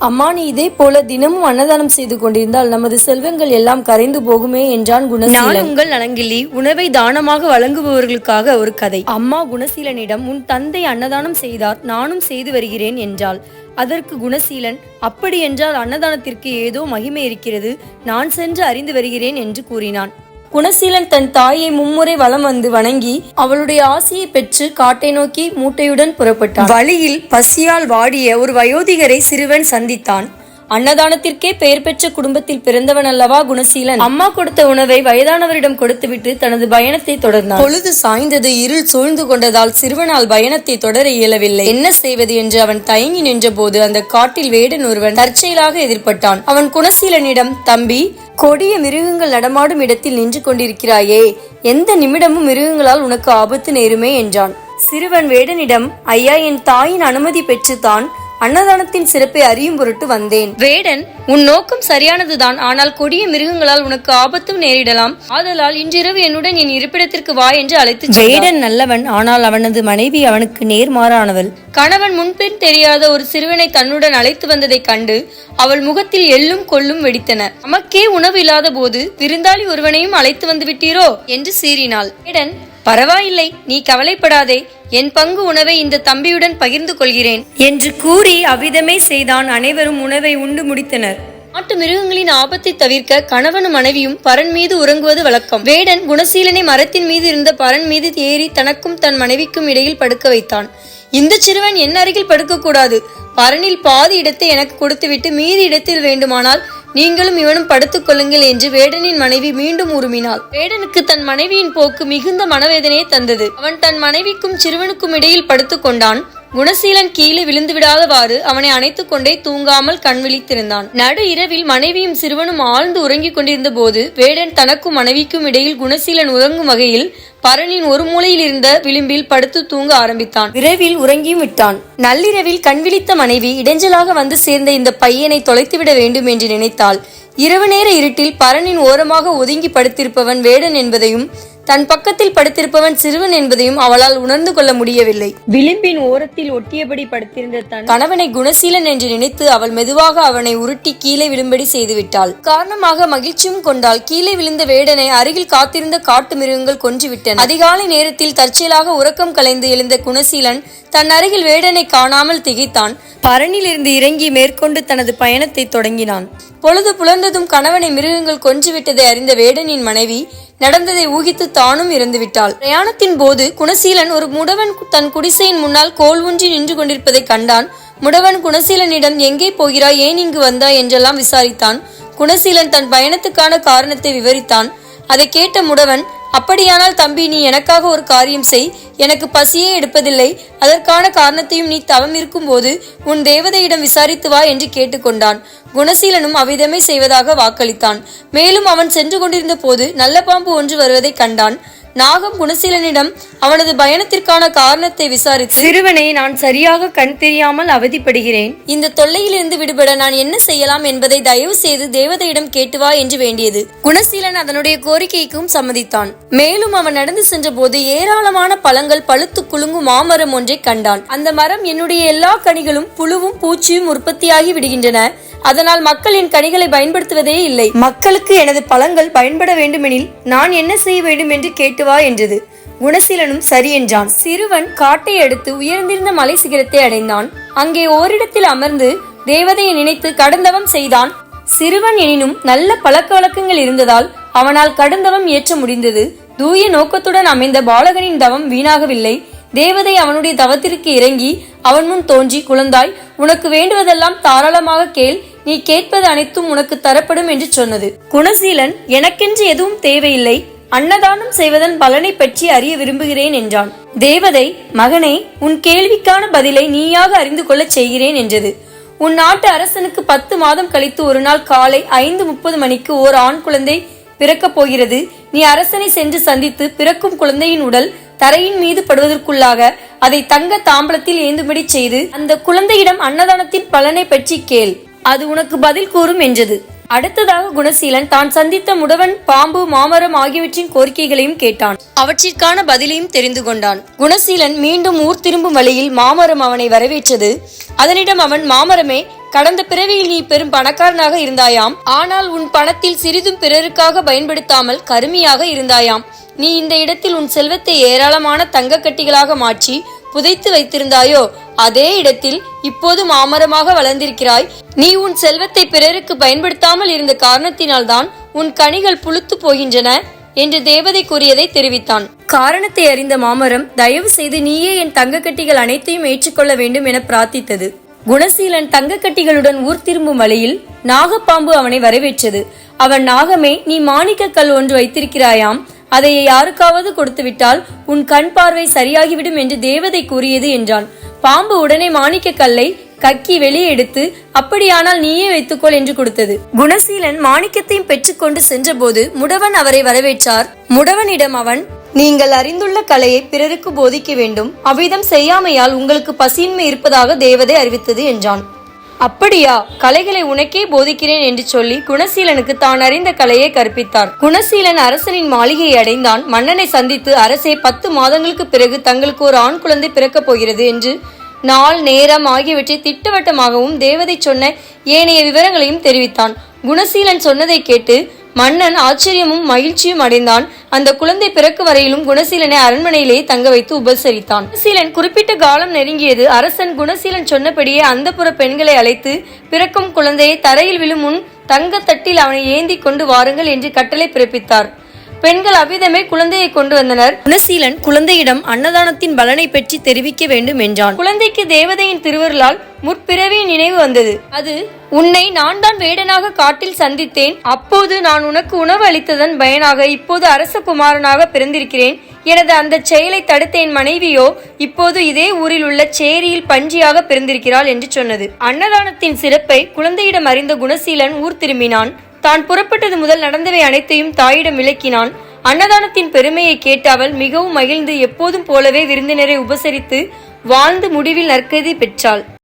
அம்மா நீ இதே போல தினமும் அன்னதானம் செய்து கொண்டிருந்தால் நமது செல்வங்கள் எல்லாம் கரைந்து போகுமே என்றான் குணசீலன். உங்கள் நலங்கிள்ளி உணவை தானமாக வழங்குபவர்களுக்காக ஒரு கதை. அம்மா குணசீலனிடம் உன் தந்தை அன்னதானம் செய்தார் நானும் செய்து வருகிறேன் என்றாள். அதற்கு குணசீலன் அப்படி என்றால் அன்னதானத்திற்கு ஏதோ மகிமை இருக்கிறது நான் சென்று அறிந்து வருகிறேன் என்று கூறினான். குணசீலன் தன் தாயை மும்முறை வலம் வந்து வணங்கி அவளுடைய ஆசையை பெற்று காட்டை நோக்கி மூட்டையுடன் புறப்பட்டான். வழியில் பசியால் வாடிய ஒரு வயோதிகரை சிறுவன் சந்தித்தான். அன்னதானத்திற்கே பெயர் பெற்ற குடும்பத்தில் பிறந்தவன் அல்லவா குணசீலன்? அம்மா கொடுத்த உணவை வயதானவரிடம் கொடுத்துவிட்டு தனது பயணத்தை தொடர்ந்தான். பொழுது சாய்ந்தது இருள் சூழ்ந்து கொண்டதால் சிறுவனால் பயணத்தை தொடர இயலவில்லை. என்ன செய்வது என்று அவன் தயங்கி நின்றபோது அந்த காட்டில் வேடன் ஒருவன் தற்செயலாக எதிர்பட்டான். அவன் குணசீலனிடம் தம்பி கொடிய மிருகங்கள் நடமாடும் இடத்தில் நின்று கொண்டிருக்கிறாயே எந்த நிமிடமும் மிருகங்களால் உனக்கு ஆபத்து நேருமே என்றான். சிறுவன் வேடனிடம் ஐயா என் தாயின் அனுமதி பெற்றுத்தான். அன்னதானத்தின் சிறப்பை அறியும் பொருட்டு வந்தேன். வேடன் உன் நோக்கம் சரியானதுதான். ஆனால் கொடிய மிருகங்களால் உனக்கு ஆபத்தும் நேரிடலாம். ஆதலால் இன்றிரவு என்னுடன் என் இருப்பிடத்திற்கு வா என்று அழைத்து வேடன் நல்லவன் ஆனால் அவனது மனைவி அவனுக்கு நேர்மாறானவள். கணவன் முன்பின் தெரியாத ஒரு சிறுவனை தன்னுடன் அழைத்து வந்ததைக் கண்டு அவள் முகத்தில் எள்ளும் கொள்ளும் வெடித்தன நமக்கே உணவு இல்லாத போது விருந்தாளி ஒருவனையும் அழைத்து வந்து விட்டீரோ? என்று சீறினாள். வேடன் பரவாயில்லை நீ கவலைப்படாதே. என் பங்கு உணவை இந்த தம்பியுடன் பகிர்ந்து கொள்கிறேன். என்று கூறி அவ்விதமே செய்தான் அனைவரும் உணவை உண்டு முடித்தனர். நாட்டு மிருகங்களின் ஆபத்தை தவிர்க்க கணவனும் மனைவியும் பரன் மீது உறங்குவது வழக்கம். வேடன் குணசீலனை மரத்தின் மீது இருந்த பரன் மீது ஏறி தனக்கும் தன் மனைவிக்கும் இடையில் படுக்க வைத்தான். இந்த சிறுவன் என் அருகில் படுக்கக்கூடாது. பரனில் பாதி இடத்தை எனக்கு கொடுத்துவிட்டு மீதி இடத்தில் வேண்டுமானால் நீங்களும் இவனும் படுத்துக் கொள்ளுங்கள் என்று வேடனின் மனைவி மீண்டும் உருமினாள். வேடனுக்கு தன் மனைவியின் போக்கு மிகுந்த மனவேதனையை தந்தது. அவன் தன் மனைவிக்கும் சிறுவனுக்கும் இடையில் படுத்துக் கொண்டான். குணசீலன் கீழே விழுந்து விடாதவாறு அவனை அணைத்துக் கொண்டே தூங்காமல் கண் விழித்திருந்தான் நடு இரவில் மனைவியும் சிறுவனும் ஆழ்ந்து உறங்கிக் கொண்டிருந்த போது வேடன் தனக்கும் மனைவிக்கும் இடையில் குணசீலன் உறங்கும் வகையில் பரனின் ஒரு மூலையில் இருந்த விளிம்பில் படுத்து தூங்க ஆரம்பித்தான். விரைவில் உறங்கியும் விட்டான். நள்ளிரவில் கண் விழித்த மனைவி இடைஞ்சலாக வந்து சேர்ந்த இந்த பையனை தொலைத்துவிட வேண்டும் என்று நினைத்தாள். இரவு நேர இருட்டில் பரனின் ஓரமாக ஒதுங்கி படுத்திருப்பவன் வேடன் என்பதையும் தன் பக்கத்தில் படுத்திருப்பவன் சிறுவன் என்பதையும் அவளால் உணர்ந்து கொள்ள முடியவில்லை. விளிம்பின் ஓரத்தில் ஒட்டியபடி படுத்திருந்த தன் கணவனை குணசீலன் என்று நினைத்து அவள் மெதுவாக அவனை உருட்டி கீழே விழும்படி செய்துவிட்டாள். காரணமாக மகிழ்ச்சியும் கொண்டால் கீழே விழுந்த வேடனை அருகில் காத்திருந்த காட்டு மிருகங்கள் கொன்றுவிட்டன. அதிகாலை நேரத்தில் தற்செயலாக உறக்கம் கலைந்து எழுந்த குணசீலன் தன் அருகில் வேடனை காணாமல் திகைத்தான். பரனிலிருந்து இறங்கி மேற்கொண்டு தனது பயணத்தை தொடங்கினான். பொழுது புலர்ந்ததும் கணவனை மிருகங்கள் கொன்றுவிட்டதை அறிந்த வேடனின் மனைவி நடந்ததை ஊகித்து தானும் இறந்துவிட்டாள் பிரயாணத்தின் போது குணசீலன் ஒரு முடவன் தன் குடிசையின் முன்னால் கோல் ஊன்றி நின்று கொண்டிருப்பதை கண்டான். முடவன் குணசீலனிடம் எங்கே போகிறாய்? ஏன் இங்கு வந்தாய்? என்றெல்லாம் விசாரித்தான். குணசீலன் தன் பயணத்துக்கான காரணத்தை விவரித்தான். அதை கேட்ட முடவன் அப்படியானால் தம்பி நீ எனக்காக ஒரு காரியம் செய். எனக்கு பசியே எடுப்பதில்லை. அதற்கான காரணத்தையும் நீ தவம் இருக்கும்போது உன் தேவதையிடம் விசாரித்து வா என்று கேட்டுக்கொண்டான். குணசீலனும் அவ்விதமே செய்வதாக வாக்களித்தான். மேலும் அவன் சென்று கொண்டிருந்த போது நல்ல பாம்பு ஒன்று வருவதைக் கண்டான். நாகம் குணசீலனிடம் அவனது பயணத்திற்கான காரணத்தை விசாரித்து சிறுவனே நான் சரியாக கண் தெரியாமல் அவதிப்படுகிறேன். இந்த தொல்லையிலிருந்து விடுபட நான் என்ன செய்யலாம் என்பதை தயவு செய்து தேவதையிடம் கேட்டு வா என்று வேண்டியது. குணசீலன் அதனுடைய கோரிக்கைக்கும் சம்மதித்தான். மேலும் அவன் நடந்து சென்ற போது ஏராளமான பழங்கள் பழுத்து குலுங்கும் மாமரம் ஒன்றை கண்டான். அந்த மரம் என்னுடைய எல்லா கனிகளும் புழுவும் பூச்சியும் உற்பத்தியாகி விடுகின்றன. அதனால் மக்களின் கனிகளை பயன்படுத்துவதே இல்லை. மக்களுக்கு எனது பழங்கள் பயன்பட வேண்டுமெனில் நான் என்ன செய்ய வேண்டும் என்று கேட்டு வா என்றது. குணசீலனும் சரி என்றான். சிறுவன் காட்டை அடுத்து உயர்ந்திருந்த மலை சிகரத்தை அடைந்தான். அங்கே ஓரிடத்தில் அமர்ந்து தேவதையை நினைத்து கடந்தவம் செய்தான். சிறுவன் எனினும் நல்ல பழக்க வழக்கங்கள் இருந்ததால் அவனால் கடுந்தவம் இயற்ற முடிந்தது. தூய நோக்கத்துடன் அமைந்த பாலகனின் தவம் வீணாகவில்லை. தேவதை அவனுடைய தவத்திற்கு இறங்கி அவன் முன் தோன்றி குழந்தாய் உனக்கு வேண்டுவதெல்லாம் தாராளமாக கேள் நீ கேட்பது அனைத்தும் உனக்கு தரப்படும் என்று சொன்னது. குணசீலன் எனக்கென்று எதுவும் தேவையில்லை. அன்னதானம் செய்வதன் பலனை பற்றி அறிய விரும்புகிறேன் என்றான். தேவதை மகனே உன் கேள்விக்கான பதிலை நீயாக அறிந்து கொள்ளச் செய்கிறேன் என்றது. உன் நாட்டு அரசனுக்கு பத்து மாதம் கழித்து ஒரு நாள் காலை ஐந்து முப்பது மணிக்கு ஓர் ஆண் குழந்தை பிறக்கப் போகிறது. நீ அரசனை சென்று சந்தித்து பிறக்கும் குழந்தையின் உடல் தரையின் மீது படுவதற்குள்ளாக அதை தங்க தாம்பலத்தில் ஏந்தும்படி செய்து அந்த குழந்தையிடம் அன்னதானத்தின் பலனை பற்றி கேள். அது உனக்கு பதில் கூறும் என்றது. அடுத்ததாக குணசீலன் தான் சந்தித்த முடவன் பாம்பு மாமரம் ஆகியவற்றின் கோரிக்கைகளையும் கேட்டான். அவற்றிற்கான பதிலையும் தெரிந்து கொண்டான். குணசீலன் மீண்டும் ஊர் திரும்பும் வழியில் மாமரம் அவனை வரவேற்றது. அதனிடம் அவன் மாமரமே கடந்த பிறவியில் நீ பெரும் பணக்காரனாக இருந்தாயாம். ஆனால் உன் பணத்தில் சிறிதும் பிறருக்காக பயன்படுத்தாமல் கருமியாக இருந்தாயாம். நீ இந்த இடத்தில் உன் செல்வத்தை ஏராளமான தங்க கட்டிகளாக மாற்றி புதைத்து வைத்திருந்தாயோ அதே இடத்தில் இப்போது மாமரமாக வளர்ந்திருக்கிறாய். நீ உன் செல்வத்தை பிறருக்கு பயன்படுத்தாமல் இருந்த காரணத்தினால்தான் உன் கனிகள் புழுத்து போகின்றன என்று தேவதை கூறியதை தெரிவித்தான். காரணத்தை அறிந்த மாமரம் தயவு செய்து நீயே என் தங்கக்கட்டிகள் அனைத்தையும் ஏற்றுக்கொள்ள வேண்டும் என பிரார்த்தித்தது. குணசீலன் தங்கக்கட்டிகளுடன் ஊர் திரும்பும் வழியில் நாகப்பாம்பு அவனை வரவேற்றது. அவன் நாகமே நீ மாணிக்க கல் ஒன்று வைத்திருக்கிறாயாம். அதை யாருக்காவது கொடுத்துவிட்டால் உன் கண் பார்வை சரியாகிவிடும் என்று தேவதை கூறியது என்றான். பாம்பு உடனே மாணிக்க கல்லை கக்கி வெளியே எடுத்து அப்படியானால் நீயே வைத்துக்கொள் என்று கொடுத்தது. குணசீலன் மாணிக்கத்தையும் பெற்றுக்கொண்டு சென்றபோது முடவன் அவரை வரவேற்றார். முடவனிடம் அவன் நீங்கள் அறிந்துள்ள கலையை பிறருக்கு போதிக்க வேண்டும். அவ்விதம் செய்யாமையால் உங்களுக்கு பசியின்மை இருப்பதாக தேவதை அறிவித்தது என்றான். அப்படியா? கலைகளை உனக்கே போதிக்கிறேன் என்று சொல்லி குணசீலனுக்கு தான் அறிந்த கலையை கற்பித்தார். குணசீலன் அரசனின் மாளிகையை அடைந்தான். மன்னனை சந்தித்து அரசே பத்து மாதங்களுக்கு பிறகு தங்களுக்கு ஒரு ஆண் குழந்தை பிறக்கப் போகிறது என்று நாள் நேரம் ஆகியவற்றை திட்டவட்டமாகவும் தேவதை சொன்ன ஏனைய விவரங்களையும் தெரிவித்தான். குணசீலன் சொன்னதை கேட்டு மன்னன் ஆச்சரியமும் மகிழ்ச்சியும் அடைந்தான். அந்த குழந்தை பிறக்கு வரையிலும் குணசீலனை அரண்மனையிலேயே தங்க வைத்து உபசரித்தான். குணசீலன் குறிப்பிட்ட காலம் நெருங்கியது. அரசன் குணசீலன் சொன்னபடியே அந்தப்புற பெண்களை அழைத்து பிறக்கும் குழந்தையை தரையில் விழும் முன் தங்க தட்டில் அவனை ஏந்தி கொண்டு வாருங்கள் என்று கட்டளை பிறப்பித்தார். பெண்கள் அவ்விதமே குழந்தையை கொண்டு வந்தனர். குணசீலன் குழந்தையிடம் அன்னதானத்தின் பலனை பற்றி தெரிவிக்க வேண்டும் என்றான். குழந்தைக்கு தேவதையின் திருவருளால் முற்பிறவி நினைவு வந்தது. அது உன்னை நான் தான் வேடனாக காட்டில் சந்தித்தேன். அப்போது நான் உனக்கு உணவு அளித்ததன் பயனாக இப்போது அரச குமாரனாக பிறந்திருக்கிறேன். எனது அந்த செயலை தடுத்த என் மனைவியோ இப்போது இதே ஊரில் உள்ள சேரியில் பஞ்சியாக பிறந்திருக்கிறாள் என்று சொன்னது. அன்னதானத்தின் சிறப்பை குழந்தையிடம் அறிந்த குணசீலன் ஊர் திரும்பினான். தான் புறப்பட்டது முதல் நடந்தவை அனைத்தையும் தாயிடம் விளக்கினான். அன்னதானத்தின் பெருமையை கேட்டு அவள் மிகவும் மகிழ்ந்து எப்போதும் போலவே விருந்தினரை உபசரித்து வாழ்ந்து முடிவில் நற்கதி பெற்றாள்.